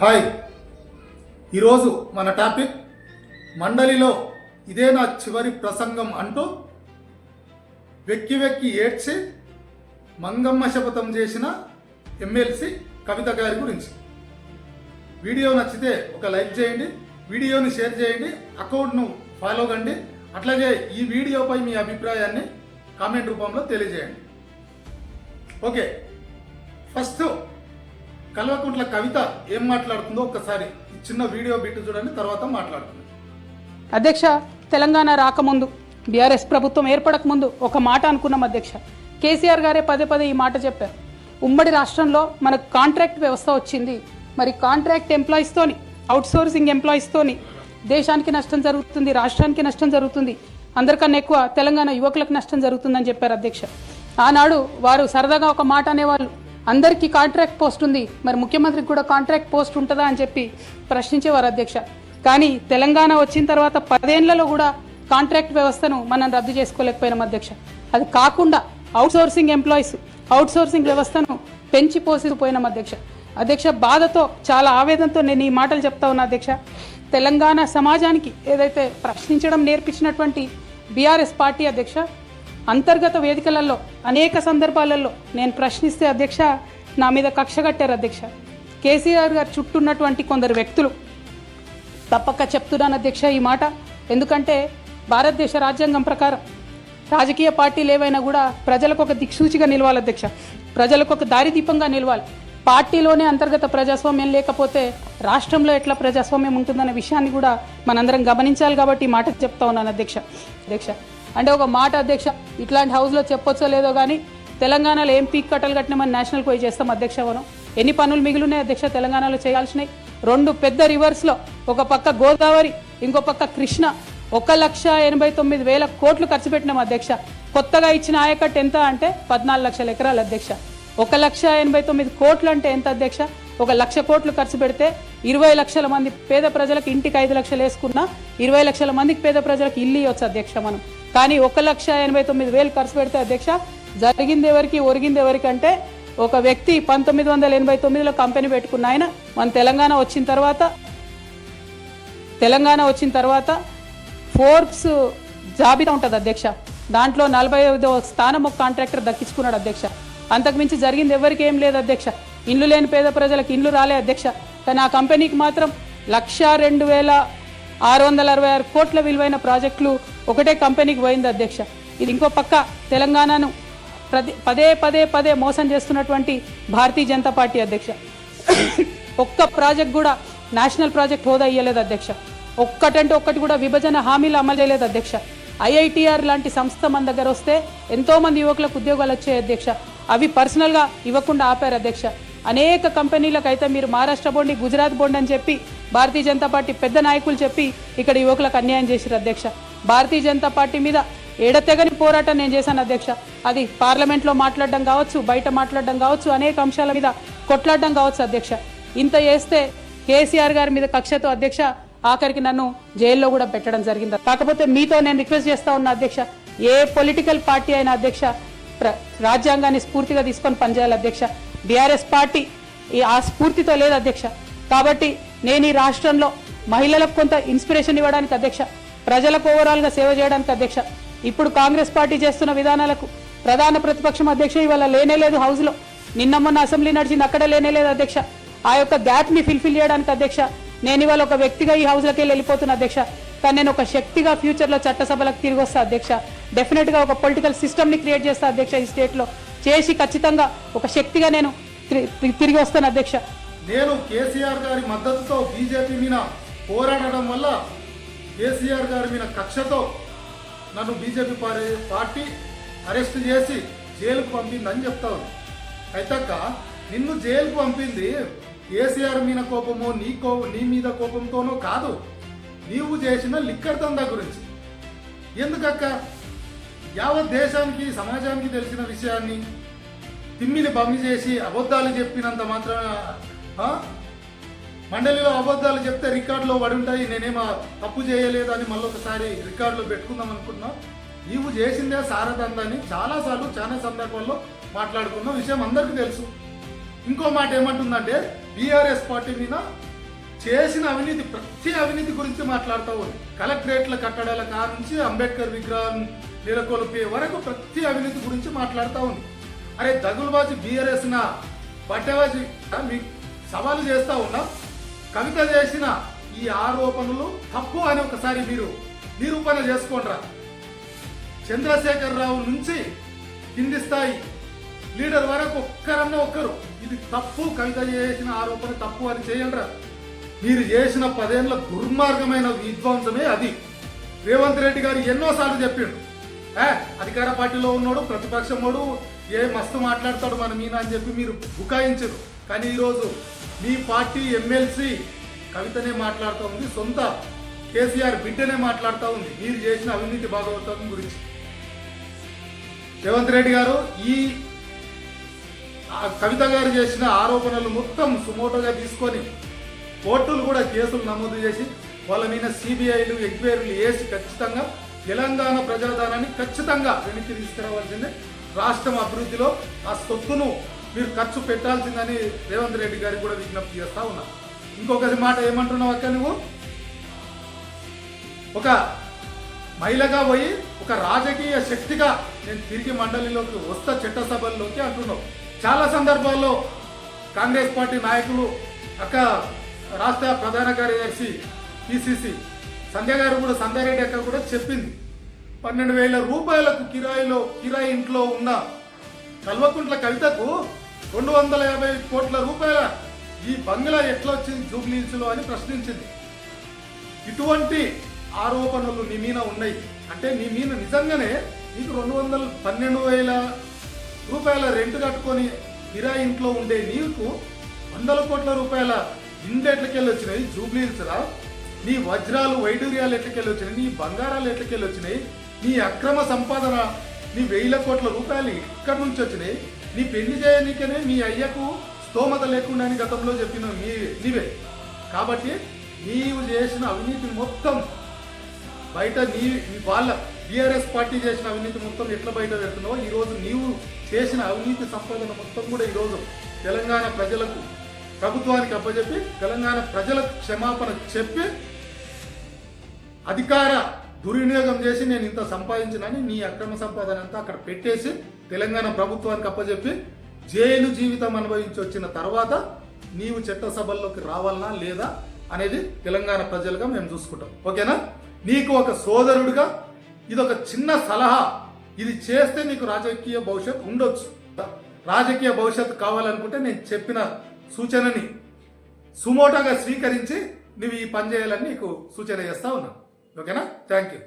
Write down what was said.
Hi. ఈరోజు మన topic మండలిలో ఇదే నా చివరి ప్రసంగం అంటూ వెక్కి వెక్కి ఏడ్చి మంగమ్మ శపథం చేసిన ఎమ్మెల్సీ కవిత గారి గురించి. వీడియో నచ్చితే ఒక లైక్ చేయండి వీడియోని షేర్ చేయండి అకౌంట్ను ఫాలో కండి అట్లాగే ఈ వీడియోపై మీ అభిప్రాయాన్ని కామెంట్ రూపంలో తెలియజేయండి. ఓకే. ఫస్ట్ కల్వకుంట్ల కవిత ఏం మాట్లాడుతుందో ఒక్కసారి చిన్న వీడియో బిట్టు చూడండి తర్వాత మాట్లాడుతుంది. అధ్యక్ష తెలంగాణ రాకముందు బీఆర్ఎస్ ప్రభుత్వం ఏర్పడకముందు ఒక మాట అనుకున్నాం అధ్యక్ష. కేసీఆర్ గారే పదే పదే ఈ మాట చెప్పారు. ఉమ్మడి రాష్ట్రంలో మనకు కాంట్రాక్ట్ వ్యవస్థ వచ్చింది. మరి కాంట్రాక్ట్ ఎంప్లాయీస్తోని అవుట్ సోర్సింగ్ ఎంప్లాయీస్తోని దేశానికి నష్టం జరుగుతుంది రాష్ట్రానికి నష్టం జరుగుతుంది. అందరికన్నా ఎక్కువ తెలంగాణ యువకులకు నష్టం జరుగుతుందని చెప్పారు అధ్యక్ష. ఆనాడు వారు సరదాగా ఒక మాట అనేవాళ్ళు. అందరికీ కాంట్రాక్ట్ పోస్ట్ ఉంది. మరి ముఖ్యమంత్రికి కూడా కాంట్రాక్ట్ పోస్ట్ ఉంటుందా అని చెప్పి ప్రశ్నించేవారు అధ్యక్ష. కానీ తెలంగాణ వచ్చిన తర్వాత పదేళ్ళలో కూడా కాంట్రాక్ట్ వ్యవస్థను మనం రద్దు చేసుకోలేకపోయినాం అధ్యక్ష. అది కాకుండా outsourcing employees outsourcing వ్యవస్థను పెంచి పోసిపోయినాం అధ్యక్ష. అధ్యక్ష బాధతో చాలా ఆవేదనతో నేను ఈ మాటలు చెప్తా ఉన్నా అధ్యక్ష. తెలంగాణ సమాజానికి ఏదైతే ప్రశ్నించడం నేర్పించినటువంటి బీఆర్ఎస్ పార్టీ అధ్యక్ష అంతర్గత వేదికలలో అనేక సందర్భాలలో నేను ప్రశ్నిస్తే అధ్యక్ష నా మీద కక్ష కట్టారు అధ్యక్ష. కేసీఆర్ గారు చుట్టూన్నటువంటి కొందరు వ్యక్తులు. తప్పక చెప్తున్నాను అధ్యక్ష ఈ మాట. ఎందుకంటే భారతదేశ రాజ్యాంగం ప్రకారం రాజకీయ పార్టీలు ఏవైనా కూడా ప్రజలకు ఒక దిక్సూచిగా నిలవాలి అధ్యక్ష. ప్రజలకు ఒక దారిదీపంగా నిలవాలి. పార్టీలోనే అంతర్గత ప్రజాస్వామ్యం లేకపోతే రాష్ట్రంలో ఎట్లా ప్రజాస్వామ్యం ఉంటుందనే విషయాన్ని కూడా మనందరం గమనించాలి కాబట్టి ఈ మాట చెప్తా ఉన్నాను అధ్యక్ష. అధ్యక్ష అంటే ఒక మాట అధ్యక్ష ఇట్లాంటి హౌస్లో చెప్పొచ్చో లేదో కానీ తెలంగాణలో ఏం పీక్ కట్టలు కట్టినామని నేషనల్ పోయి చేస్తాం అధ్యక్ష మనం ఎన్ని పనులు మిగిలినాయి అధ్యక్ష తెలంగాణలో చేయాల్సినవి? రెండు పెద్ద రివర్స్లో ఒక పక్క గోదావరి ఇంకో పక్క కృష్ణ. ఒక లక్ష ఎనభై తొమ్మిది వేల కోట్లు ఖర్చు పెట్టినాం అధ్యక్ష. కొత్తగా ఇచ్చిన ఆయకట్టు ఎంత అంటే పద్నాలుగు లక్షల ఎకరాలు అధ్యక్ష. ఒక లక్ష ఎనభై తొమ్మిది కోట్లు అంటే ఎంత అధ్యక్ష? ఒక లక్ష కోట్లు ఖర్చు పెడితే ఇరవై లక్షల మంది పేద ప్రజలకు ఇంటికి ఐదు లక్షలు వేసుకున్నా ఇరవై లక్షల మందికి పేద ప్రజలకు ఇల్లు ఇవ్వచ్చు అధ్యక్ష మనం. కానీ ఒక లక్ష ఎనభై తొమ్మిది వేలు ఖర్చు పెడితే అధ్యక్ష జరిగింది ఎవరికి ఒరిగింది ఎవరికంటే ఒక వ్యక్తి పంతొమ్మిది వందల ఎనభై తొమ్మిదిలో కంపెనీ పెట్టుకున్న ఆయన మన తెలంగాణ వచ్చిన తర్వాత తెలంగాణ వచ్చిన తర్వాత ఫోర్బ్స్ జాబితా ఉంటుంది అధ్యక్ష. దాంట్లో నలభై ఐదో స్థానం ఒక కాంట్రాక్టర్ దక్కించుకున్నాడు అధ్యక్ష. అంతకుమించి జరిగింది ఎవరికి ఏం లేదు అధ్యక్ష. ఇండ్లు లేని పేద ప్రజలకు ఇండ్లు రాలే అధ్యక్ష. కానీ ఆ కంపెనీకి మాత్రం లక్ష రెండు వేల ఆరు వందల అరవై ఆరు కోట్ల విలువైన ప్రాజెక్టులు ఒకటే కంపెనీకి పోయింది అధ్యక్ష. ఇది ఇంకో పక్క తెలంగాణను ప్రతి పదే పదే పదే మోసం చేస్తున్నటువంటి భారతీయ జనతా పార్టీ అధ్యక్ష. ఒక్క ప్రాజెక్ట్ కూడా నేషనల్ ప్రాజెక్ట్ హోదా ఇయ్యలేదు అధ్యక్ష. ఒక్కటంటే ఒక్కటి కూడా విభజన హామీలు అమలు చేయలేదు అధ్యక్ష. ఐఐటిఆర్ లాంటి సంస్థ మన దగ్గర వస్తే ఎంతోమంది యువకులకు ఉద్యోగాలు వచ్చాయి అధ్యక్ష. అవి పర్సనల్గా ఇవ్వకుండా ఆపారు అధ్యక్ష. అనేక కంపెనీలకు అయితే మీరు మహారాష్ట్ర బోండి గుజరాత్ బోండి అని చెప్పి భారతీయ జనతా పార్టీ పెద్ద నాయకులు చెప్పి ఇక్కడ యువకులకు అన్యాయం చేశారు అధ్యక్ష. భారతీయ జనతా పార్టీ మీద ఎడతెగని పోరాటం నేను చేశాను అధ్యక్ష. అది పార్లమెంట్లో మాట్లాడడం కావచ్చు బయట మాట్లాడడం కావచ్చు అనేక అంశాల మీద కొట్లాడడం కావచ్చు అధ్యక్ష. ఇంత చేస్తే కేసీఆర్ గారి మీద కక్షతో అధ్యక్ష ఆఖరికి నన్ను జైల్లో కూడా పెట్టడం జరిగింది. కాకపోతే మీతో నేను రిక్వెస్ట్ చేస్తా ఉన్న అధ్యక్ష ఏ పొలిటికల్ పార్టీ అయినా అధ్యక్ష ప్ర- రాజ్యాంగాన్ని స్ఫూర్తిగా తీసుకొని పనిచేయాలి అధ్యక్ష. బీఆర్ఎస్ పార్టీ ఈ ఆ స్ఫూర్తితో లేదు అధ్యక్ష. కాబట్టి నేను ఈ రాష్ట్రంలో మహిళలకు కొంత ఇన్స్పిరేషన్ ఇవ్వడానికి అధ్యక్ష ప్రజలకు ఓవరాల్గా సేవ చేయడానికి అధ్యక్ష. ఇప్పుడు కాంగ్రెస్ పార్టీ చేస్తున్న విధానాలకు ప్రధాన ప్రతిపక్షం అధ్యక్ష ఇవాళ లేనే లేదు హౌస్లో. నిన్న మొన్న అసెంబ్లీ నడిచింది అక్కడ లేనే లేదు అధ్యక్ష. ఆ యొక్క గ్యాప్ని ఫిల్ఫిల్ చేయడానికి అధ్యక్ష. నేను ఇవాళ ఒక వ్యక్తిగా ఈ హౌస్లోకి వెళ్ళి అధ్యక్ష. కానీ నేను ఒక శక్తిగా ఫ్యూచర్లో చట్టసభలకు తిరిగి వస్తా అధ్యక్ష. డెఫినెట్గా ఒక పొలిటికల్ సిస్టమ్ని క్రియేట్ చేస్తా అధ్యక్ష ఈ స్టేట్లో. చేసి ఖచ్చితంగా ఒక శక్తిగా నేను తిరిగి వస్తాను అధ్యక్ష. నేను కేసీఆర్ గారి మద్దతుతో బీజేపీ మీద పోరాడడం వల్ల కేసీఆర్ గారి మీద కక్షతో నన్ను బీజేపీ పార్టీ పార్టీ అరెస్ట్ చేసి జైలుకు పంపిందని చెప్తారు. అయితక్క నిన్ను జైలుకు పంపింది కేసీఆర్ మీద కోపమో నీ కో నీ మీద కోపంతోనో కాదు. నీవు చేసిన లిక్కర్ దందా గురించి. ఎందుకక్క? యావత్ దేశానికి సమాజానికి తెలిసిన విషయాన్ని తిమ్మిని బమ్మి చేసి అబద్ధాలు చెప్పినంత మాత్రమే మండలిలో అబద్ధాలు చెప్తే రికార్డులో పడి ఉంటాయి నేనేమో తప్పు చేయలేదు అని మళ్ళొకసారి రికార్డులో పెట్టుకుందాం అనుకున్నా నీవు చేసిందే సారదందని చాలాసార్లు చాలా సందర్భాల్లో మాట్లాడుకున్న విషయం అందరికీ తెలుసు. ఇంకో మాట ఏమంటుందంటే బీఆర్ఎస్ పార్టీ మీద చేసిన అవినీతి ప్రతి అవినీతి గురించి మాట్లాడతావు. ఉంది కలెక్టరేట్ల కట్టడాల కా నుంచి అంబేద్కర్ విగ్రహం నెలకొల్పే వరకు ప్రతి అవినీతి గురించి మాట్లాడుతూ ఉంది అరే దగులుబాజు బీఆర్ఎస్ నా బట్టేబాజీ మీ సవాలు చేస్తా ఉన్నాం కవిత చేసిన ఈ ఆరోపణలు తప్పు అని ఒకసారి మీరు నిరూపణ చేసుకోండిరా చంద్రశేఖర్ రావు నుంచి కింది స్థాయి లీడర్ వరకు ఒక్కరన్నా ఒక్కరు ఇది తప్పు కవిత చేసిన ఆరోపణ తప్పు అని చేయండి మీరు చేసిన పదేళ్ళ దుర్మార్గమైన విధ్వంసమే అది. రేవంత్ రెడ్డి గారు ఎన్నోసార్లు చెప్పిండు ఏ అధికార పార్టీలో ఉన్నాడు ప్రతిపక్షముడు ఏ మస్తు మాట్లాడతాడు మన మీన అని చెప్పి మీరు బుకాయించరు. కానీ ఈరోజు మీ పార్టీ ఎమ్మెల్సీ కవితనే మాట్లాడుతూ ఉంది సొంత కేసీఆర్ బిడ్డనే మాట్లాడుతూ ఉంది. మీరు చేసిన అవినీతి భాగవతం గురించి. రేవంత్ రెడ్డి గారు ఈ కవిత గారు చేసిన ఆరోపణలు మొత్తం సుమోటోగా తీసుకొని కోర్టులు కూడా కేసులు నమోదు చేసి వాళ్ళ మీద సిబిఐలు ఎంక్వైరీలు వేసి ఖచ్చితంగా తెలంగాణ ప్రజాధనాన్ని ఖచ్చితంగా వెనక్కి తీసుకురావాల్సిందే. రాష్ట్రం అభివృద్ధిలో ఆ సొత్తును మీరు ఖర్చు పెట్టాల్సిందని రేవంత్ రెడ్డి గారికి కూడా విజ్ఞప్తి చేస్తా ఉన్నా. ఇంకొకటి మాట ఏమంటున్నావు అక్క నువ్వు? ఒక మహిళగా పోయి ఒక రాజకీయ శక్తిగా నేను తిరిగి మండలిలోకి వస్తా చట్టసభల్లోకి అంటున్నావు. చాలా సందర్భాల్లో కాంగ్రెస్ పార్టీ నాయకులు అక్క రాష్ట్ర ప్రధాన కార్యదర్శి పిసిసి సంధ్య గారు కూడా సంధ్యారెడ్డి అక్క కూడా చెప్పింది. పన్నెండు వేల రూపాయలకు కిరాయిలో కిరాయి ఇంట్లో ఉన్న కల్వకుంట్ల కవితకు రెండు వందల యాభై కోట్ల రూపాయల ఈ బంగ్లా ఎట్లా వచ్చింది జూబ్లీస్లో అని ప్రశ్నించింది. ఇటువంటి ఆరోపణలు నీ మీద ఉన్నాయి. అంటే నీ మీద నిజంగానే నీకు రెండు వందల పన్నెండు వేల రూపాయల రెంట్ కట్టుకొని కిరాయి ఇంట్లో ఉండే నీకు వందల కోట్ల రూపాయల ఇండ్లు ఎట్లకెళ్ళి వచ్చినాయి? జూబ్లీస్ రా నీ వజ్రాలు వైడూర్యాలు ఎట్లకెళ్ళి వచ్చినాయి? నీ బంగారాలు ఎట్లకెళ్ళి వచ్చినాయి? నీ అక్రమ సంపాదన నీ వేల కోట్ల రూపాయలు ఇక్కడి నుంచి వచ్చినాయి. నీ పెళ్ళి చేయనీకనే మీ అయ్యకు స్తోమత లేకుండా అని గతంలో చెప్పిన మీ నీవే. కాబట్టి నీవు చేసిన అవినీతి మొత్తం బయట నీ వాళ్ళ బీఆర్ఎస్ పార్టీ చేసిన అవినీతి మొత్తం ఎట్లా బయట పెడుతున్నావో ఈరోజు నీవు చేసిన అవినీతి సంపాదన మొత్తం కూడా ఈరోజు తెలంగాణ ప్రజలకు ప్రభుత్వానికి అప్పచెప్పి తెలంగాణ ప్రజలకు క్షమాపణ చెప్పి అధికార దుర్వినియోగం చేసి నేను ఇంత సంపాదించినని నీ అక్రమ సంపాదన అంతా అక్కడ పెట్టేసి తెలంగాణ ప్రభుత్వానికి అప్పచెప్పి జైలు జీవితం అనుభవించి వచ్చిన తర్వాత నీవు చట్టసభల్లోకి రావాలనా లేదా అనేది తెలంగాణ ప్రజలుగా మేము చూసుకుంటాం. ఓకేనా? నీకు ఒక సోదరుడిగా ఇది ఒక చిన్న సలహా. ఇది చేస్తే నీకు రాజకీయ భవిష్యత్ ఉండొచ్చు. రాజకీయ భవిష్యత్తు కావాలనుకుంటే నేను చెప్పిన సూచనని సుమోటోగా స్వీకరించి నువ్వు ఈ పని చేయాలని నీకు సూచన చేస్తా ఉన్నాను. ఓకేనా థ్యాంక్ యూ